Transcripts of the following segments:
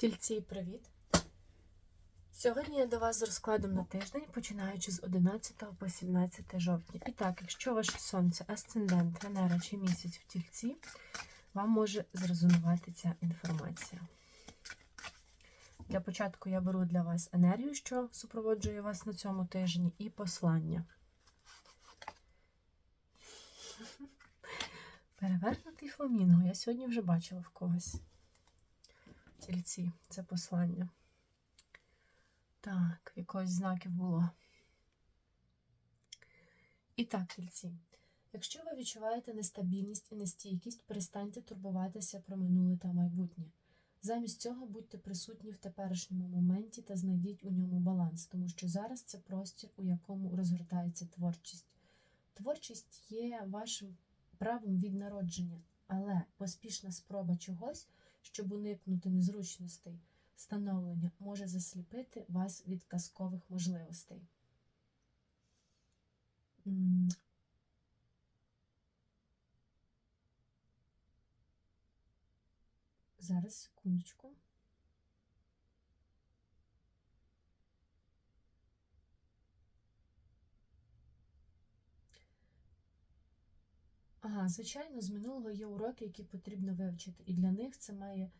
Тільці, привіт! Сьогодні я до вас з розкладом на тиждень, починаючи з 11 по 17 жовтня. І так, якщо ваше сонце, асцендент, Венера чи місяць в тільці, вам може зрезонувати ця інформація. Для початку я беру для вас енергію, що супроводжує вас на цьому тижні, і послання. Перевернутий фламінго. Я сьогодні вже бачила в когось. Тільці, це послання. Так, якогось знаків було. І так, тільці. Якщо ви відчуваєте нестабільність і нестійкість, перестаньте турбуватися про минуле та майбутнє. Замість цього будьте присутні в теперішньому моменті та знайдіть у ньому баланс, тому що зараз це простір, у якому розгортається творчість. Творчість є вашим правом від народження, але поспішна спроба чогось, щоб уникнути незручностей, становлення може засліпити вас від казкових можливостей. Зараз, секундочку. Ага, звичайно, з минулого є уроки, які потрібно вивчити, і для них це має.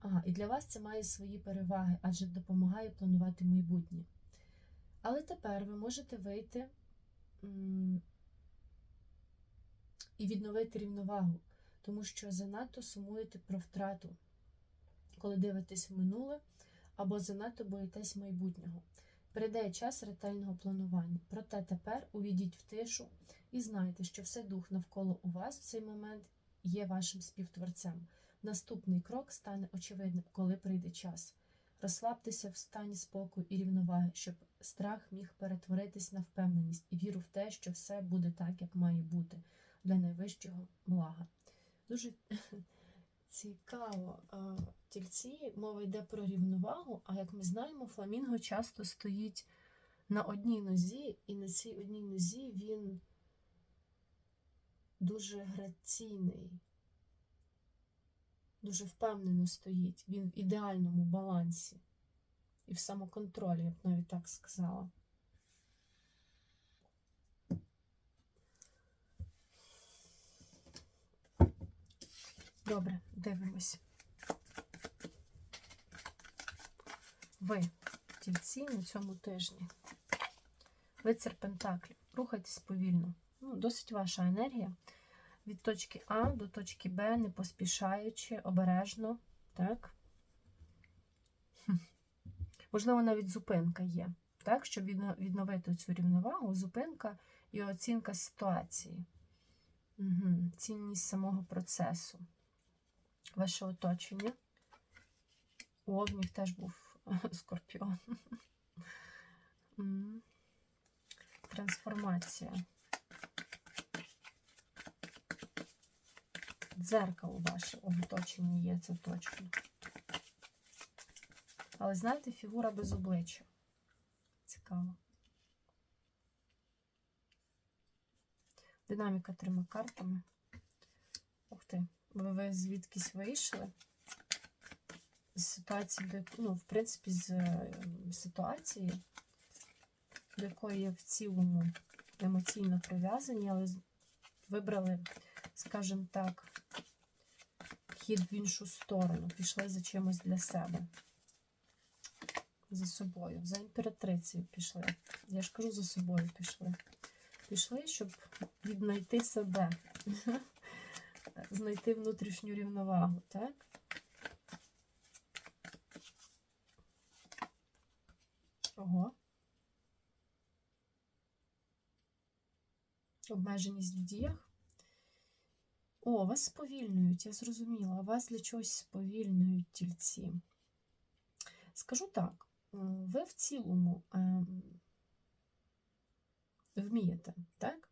Ага, і для вас це має свої переваги, адже допомагає планувати майбутнє. Але тепер ви можете вийти і відновити рівновагу, тому що занадто сумуєте про втрату, коли дивитесь в минуле, або занадто боїтесь майбутнього. Прийде час ретельного планування. Проте тепер увійдіть в тишу і знайте, що все дух навколо у вас в цей момент є вашим співтворцем. Наступний крок стане очевидним, коли прийде час. Розслабтеся в стані спокою і рівноваги, щоб страх міг перетворитись на впевненість і віру в те, що все буде так, як має бути, для найвищого блага. Дуже цікаво. В тільці мова йде про рівновагу, а як ми знаємо, фламінго часто стоїть на одній нозі, і на цій одній нозі він дуже граційний, дуже впевнено стоїть. Він в ідеальному балансі і в самоконтролі, я б навіть так сказала. Добре, дивимось. Ви, тільці на цьому тижні. Лицар Пентаклів. Рухайтесь повільно. Ну, досить ваша енергія. Від точки А до точки Б, не поспішаючи, обережно. Так? Можливо, навіть зупинка є. Так, щоб відновити цю рівновагу, зупинка і оцінка ситуації. Угу. Цінність самого процесу. Ваше оточення. У Овнів теж був скорпіон. Трансформація. Дзеркало ваше оточенні є, це точно. Але знаєте, фігура без обличчя. Цікаво. Динаміка трьома картами. Ух ти, ви, звідкись вийшли? З ситуації, до ну, в принципі, з е, ситуації, до якої в цілому емоційно прив'язані, але вибрали, скажімо так, хід в іншу сторону, пішли за чимось для себе. За собою, за імператрицею пішли. Я ж кажу, за собою пішли. Пішли, щоб віднайти себе, знайти внутрішню рівновагу, так? Ого. Обмеженість в діях. О, вас сповільнюють, я зрозуміла. Вас для чогось сповільнюють тільці. Скажу так, ви в цілому ем, вмієте, так?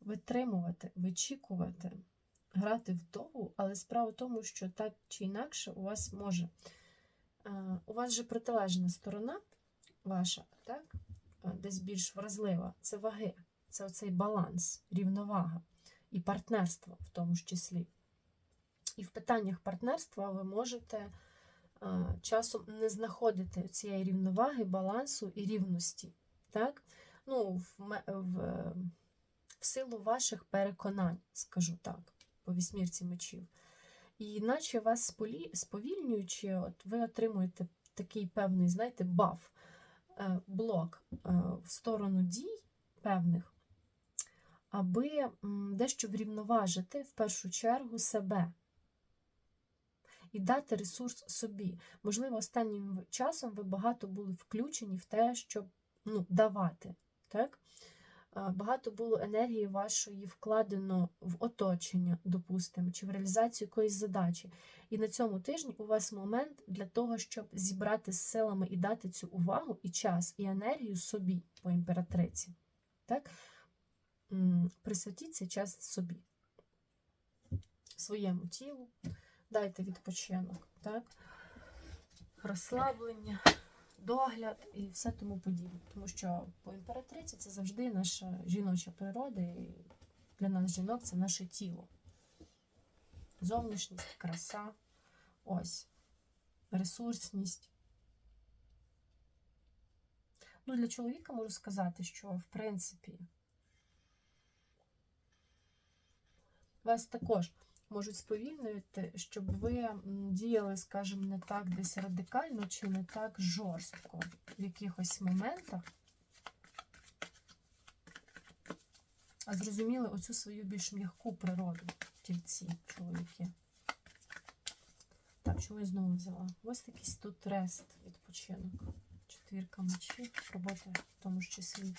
Витримувати, вичікувати, грати в довгу, але справа в тому, що так чи інакше у вас може. е, У вас же протилежна сторона ваша, так? е, Десь більш вразлива. Це ваги, це оцей баланс, рівновага і партнерство в тому ж числі. І в питаннях партнерства ви можете е, часом не знаходити цієї рівноваги, балансу і рівності. Так? Ну, в, в, в силу ваших переконань, скажу так, по вісьмірці мечів. І наче вас сповільнюючи, от ви отримуєте такий певний, знаєте, баф, е, блок е, в сторону дій певних, аби дещо врівноважити в першу чергу себе і дати ресурс собі. Можливо, останнім часом ви багато були включені в те, щоб ну, давати. Так? Е, Багато було енергії вашої вкладено в оточення, допустимо, чи в реалізацію якоїсь задачі. І на цьому тижні у вас момент для того, щоб зібрати з силами і дати цю увагу, і час, і енергію собі по імператриці. Так? Присвятіть цей час собі, своєму тілу, дайте відпочинок, так? розслаблення, догляд і все тому подібне. Тому що по імператриці це завжди наша жіноча природа, і для нас жінок це наше тіло. Зовнішність, краса, ось, ресурсність. Ну, для чоловіка можу сказати, що в принципі вас також можуть сповільнювати, щоб ви діяли, скажімо, не так десь радикально чи не так жорстко в якихось моментах, а зрозуміли оцю свою більш м'яку природу тільці, чоловіки. Так, чого я знову взяла? Ось якийсь тут рест, відпочинок. Четвірка мечів, робота в тому ж числі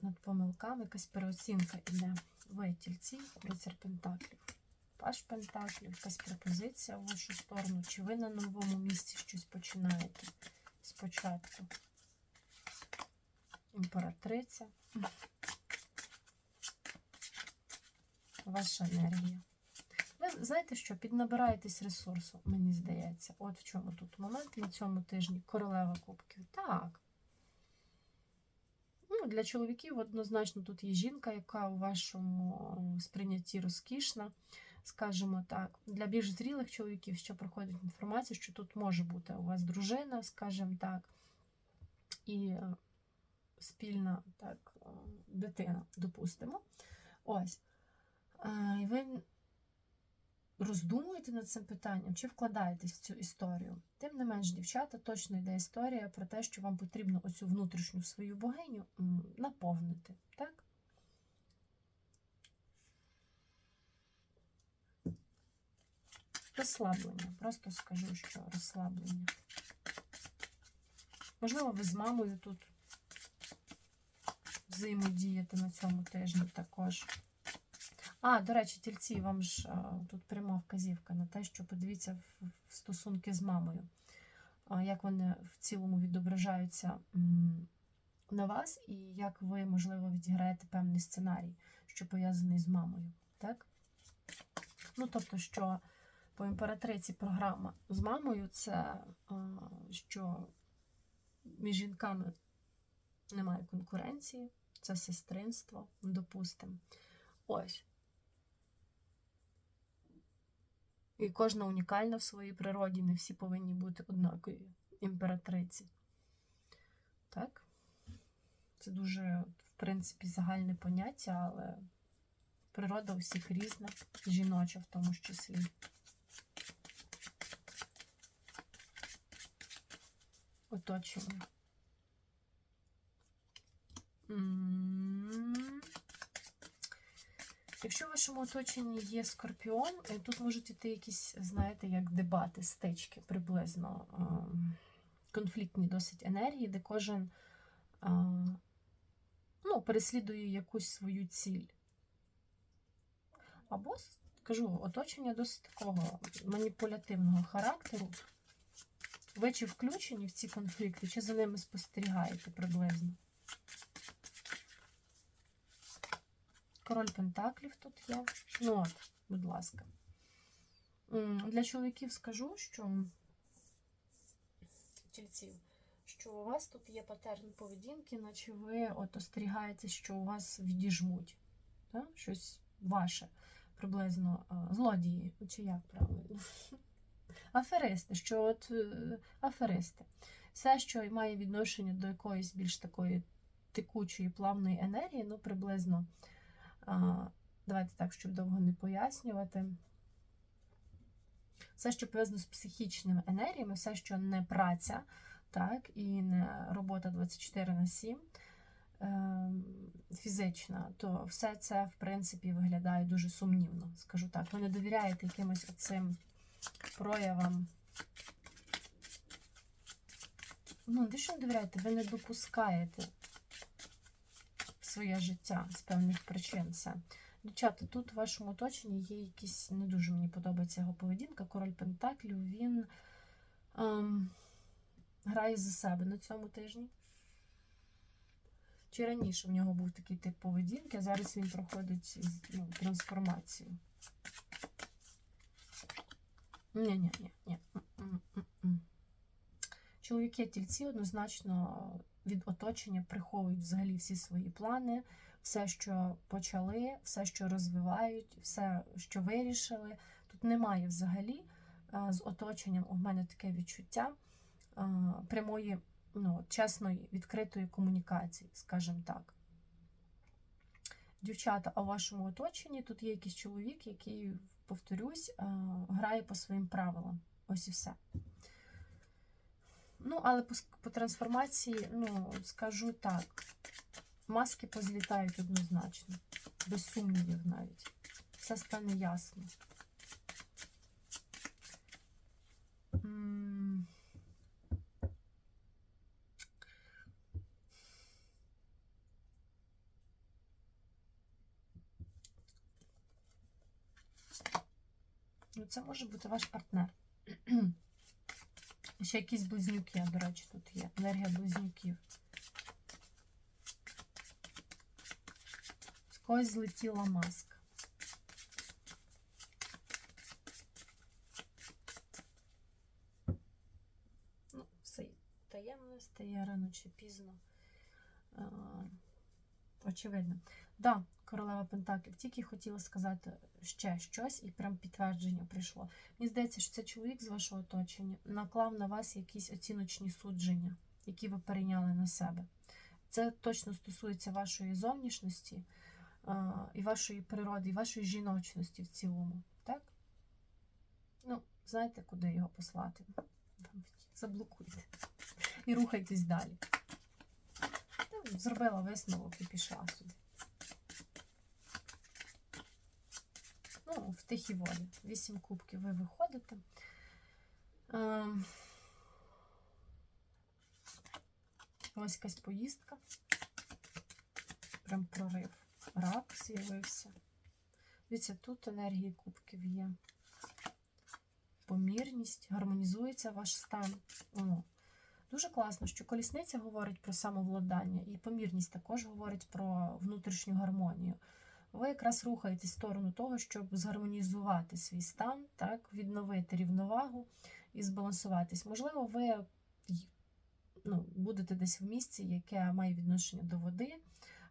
над помилками, якась переоцінка іде. Ви тільці, лицар Пентаклів. Паш Пентаклів, якась пропозиція в вашу сторону, чи ви на новому місці щось починаєте спочатку. Імператриця. Ваша енергія. Ви знаєте що, піднабираєтесь ресурсу, мені здається. От в чому тут момент на цьому тижні. Королева кубків. Так. Ну, для чоловіків однозначно тут є жінка, яка у вашому сприйнятті розкішна, скажімо так. Для більш зрілих чоловіків ще проходить інформація, що тут може бути у вас дружина, скажімо так, і е, спільна так, е, дитина, допустимо. Ось. Е, І ви роздумуєте над цим питанням, чи вкладаєтесь в цю історію. Тим не менш, дівчата, точно йде історія про те, що вам потрібно оцю внутрішню свою богиню наповнити. Так? Розслаблення. Просто скажу, що розслаблення. Можливо, ви з мамою тут взаємодієте на цьому тижні також. А, до речі, тільці, вам ж тут пряма вказівка на те, що подивіться в, стосунки з мамою, як вони в цілому відображаються на вас, і як ви, можливо, відіграєте певний сценарій, що пов'язаний з мамою. Так? Ну, тобто, що по імператриці програма з мамою це що між жінками немає конкуренції, це сестринство, допустимо. Ось. І кожна унікальна в своїй природі, не всі повинні бути однакові імператриці. Так? Це дуже, в принципі, загальне поняття, але природа у всіх різна, жіноча в тому ж числі. Оточення. Якщо в вашому оточенні є скорпіон, е, тут можуть іти якісь, знаєте, як дебати, стички приблизно, ем, конфліктні досить енергії, де кожен ну, переслідує якусь свою ціль. Або, скажу, оточення досить такого маніпулятивного характеру. Ви чи включені в ці конфлікти, чи за ними спостерігаєте приблизно? Король Пентаклів тут є. Ну от, будь ласка. Для чоловіків скажу, що тільців, що у вас тут є патерн поведінки, наче ви от остерігаєте, що у вас відіжмуть. Так? Щось ваше. приблизно злодії, чи як правильно? Аферисти, що от е, аферисти. Все, що має відношення до якоїсь більш такої текучої плавної енергії, ну приблизно. Давайте так, щоб довго не пояснювати. Все, що пов'язано з психічними енергіями, все, що не праця, так, і не робота 24 на 7 е, фізична, то все це, в принципі, виглядає дуже сумнівно, скажу так. Ви не довіряєте якимось оцим проявам. Ну, де що не довіряєте, ви не допускаєте своє життя з певних причин це. Дівчата, тут в вашому оточенні є якісь, не дуже мені подобається його поведінка. Король Пентаклів, він ем, грає за себе на цьому тижні. Чи раніше в нього був такий тип поведінки, а зараз він проходить ну, трансформацію. Ні-ні-ні. ні. Чоловіки тільці однозначно від оточення приховують взагалі всі свої плани, все, що почали, все, що розвивають, все, що вирішили. Тут немає взагалі з оточенням у мене таке відчуття прямої, ну, чесної, відкритої комунікації, скажімо так. Дівчата, а у вашому оточенні тут є якийсь чоловік, який, повторюсь, грає по своїм правилам. Ось і все. Ну, але по, по трансформації, ну, скажу так, маски позлітають однозначно, без сумнівів навіть. Все стане ясно. Ну, це може бути ваш партнер. Ще якісь близнюки, до речі, тут є. Енергія близнюків. З когось злетіла маска. Ну, все таємне стає рано чи пізно. Очевидно. Да, королева Пентаклів. Тільки хотіла сказати ще щось, і прям підтвердження прийшло. Мені здається, що це чоловік з вашого оточення наклав на вас якісь оціночні судження, які ви перейняли на себе. Це точно стосується вашої зовнішності і вашої природи, і вашої жіночності в цілому. Так? Ну, знаєте, куди його послати? Заблокуйте. І рухайтесь далі. Зробила висновок і пішла собі. Ну, в тихій волі. Вісім кубків ви виходите. Ем, Ось якась поїздка. Прям прорив. Рак з'явився. Дивіться, тут енергії кубків є. Помірність, гармонізується ваш стан. О. Дуже класно, що колісниця говорить про самовладання, і помірність також говорить про внутрішню гармонію. Ви якраз рухаєтесь в сторону того, щоб згармонізувати свій стан, так, відновити рівновагу і збалансуватись. Можливо, ви ну, будете десь в місці, яке має відношення до води,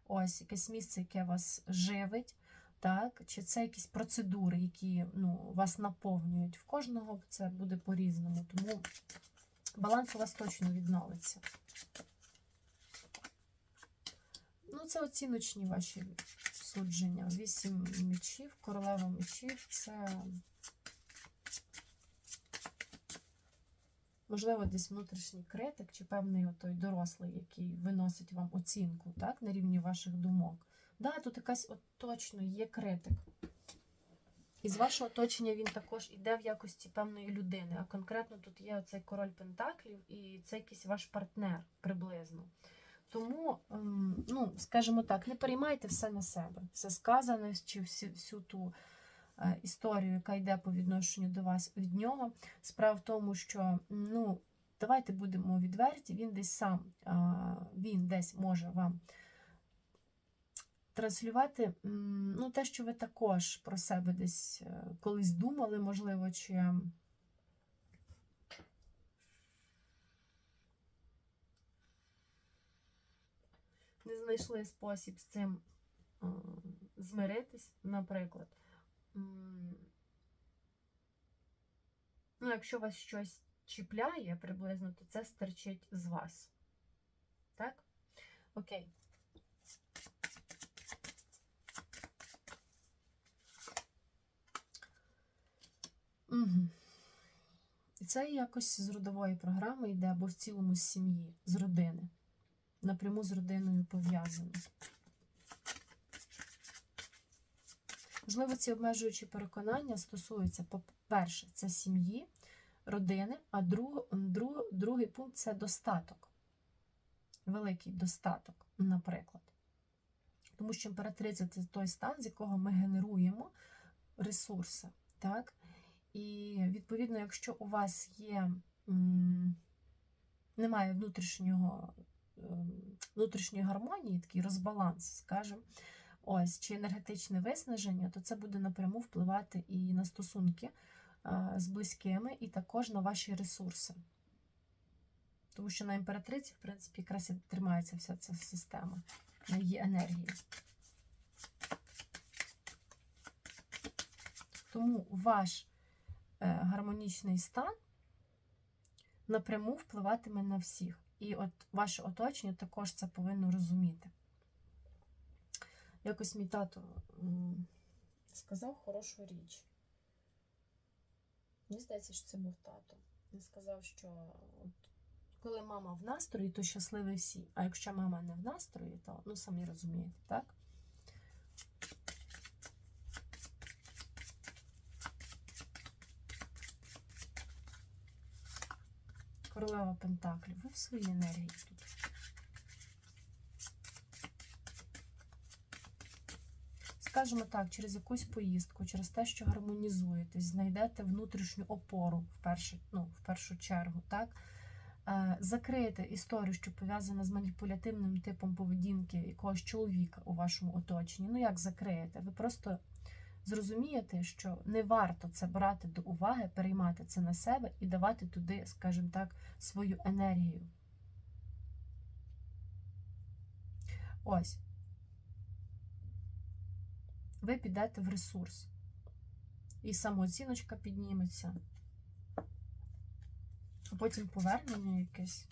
ось якесь місце, яке вас живить, так, чи це якісь процедури, які ну, вас наповнюють. В кожного це буде по-різному, тому баланс у вас точно відновиться. Ну, це оціночні ваші судження. Вісім мечів, королева мечів це. Можливо, десь внутрішній критик чи певний той дорослий, який виносить вам оцінку так, на рівні ваших думок. Да, тут якась от точно є критик. І з вашого оточення він також іде в якості певної людини. А конкретно тут є оцей король Пентаклів і це якийсь ваш партнер приблизно. Тому, ем, ну, скажімо так, не переймайте все на себе. Все сказане, чи всю, всю ту е, історію, яка йде по відношенню до вас від нього. Справа в тому, що ну, давайте будемо відверті, він десь сам, е, він десь може вам транслювати ну, те, що ви також про себе десь е, колись думали, можливо, чи. Знайшли спосіб з цим е, змиритись, наприклад. ну, якщо вас щось чіпляє приблизно, то це стерчить з вас. Так? Окей. Угу. І це якось з родової програми йде або в цілому з сім'ї, з родини. Напряму з родиною пов'язано. Можливо, ці обмежуючі переконання стосуються, по-перше, це сім'ї, родини, а друг, друг, другий пункт це достаток. Великий достаток, наприклад. Тому що імператриця це той стан, з якого ми генеруємо ресурси. Так? І, відповідно, якщо у вас є, немає внутрішнього, внутрішньої гармонії, такий розбаланс, скажімо, ось, чи енергетичне виснаження, то це буде напряму впливати і на стосунки е, з близькими, і також на ваші ресурси. Тому що на імператриці, в принципі, якраз і тримається вся ця система, на її енергії. Тому ваш е, гармонічний стан напряму впливатиме на всіх. І от ваше оточення також це повинно розуміти. Якось мій тато сказав хорошу річ. Мені здається, що це був тато. Він сказав, що от, коли мама в настрої, то щасливі всі. А якщо мама не в настрої, то ну самі розумієте, так? Королева Пентаклів. Ви в своїй енергії тут. Скажімо так, через якусь поїздку, через те, що гармонізуєтесь, знайдете внутрішню опору в першу, ну, в першу чергу, так? Е, Закриєте історію, що пов'язана з маніпулятивним типом поведінки якогось чоловіка у вашому оточенні. Ну, як закриєте? Ви просто зрозумієте, що не варто це брати до уваги, переймати це на себе і давати туди, скажімо так, свою енергію. Ось. Ви підете в ресурс. І самооціночка підніметься. А потім повернення якесь.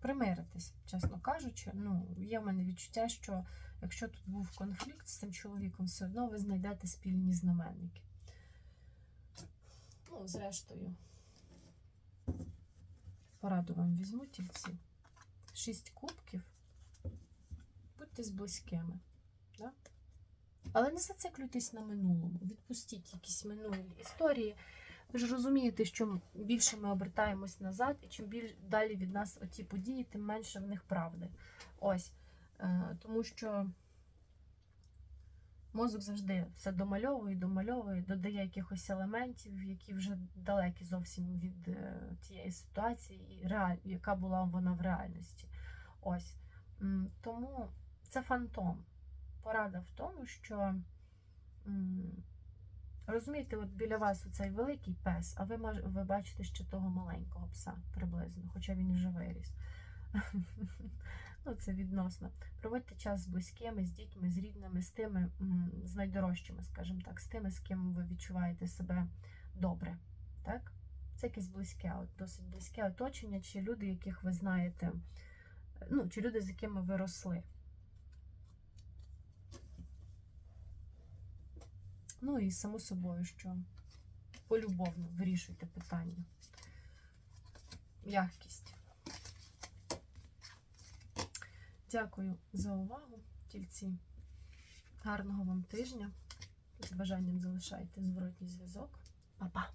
Примиритись, чесно кажучи. Ну, є в мене відчуття, що якщо тут був конфлікт з цим чоловіком, все одно ви знайдете спільні знаменники. Ну, зрештою, пораду вам візьму тільці. Шість кубків. Будьте з близькими. Да? Але не зациклюйтесь на минулому. Відпустіть якісь минулі історії. Ви ж розумієте, що більше ми обертаємось назад, і чим більш далі від нас оті події, тим менше в них правди. Ось. Е, тому що мозок завжди все домальовує, домальовує, додає якихось елементів, які вже далекі зовсім від е, тієї ситуації, яка була вона в реальності. Ось. Тому це фантом. Порада в тому, що. Розумієте, от біля вас цей великий пес, а ви ви бачите ще того маленького пса приблизно, хоча він вже виріс. Ну, це відносно. Проводьте час з близькими, з дітьми, з рідними, з тими, з найдорожчими, скажімо так, з тими, з ким ви відчуваєте себе добре. Так? Це якесь близьке, от, досить близьке оточення, чи люди, яких ви знаєте, ну, чи люди, з якими ви росли. Ну і само собою, що полюбовно вирішуйте питання. Яхкість. Дякую за увагу, тільці. Гарного вам тижня. З бажанням залишайте зворотній зв'язок. Па-па!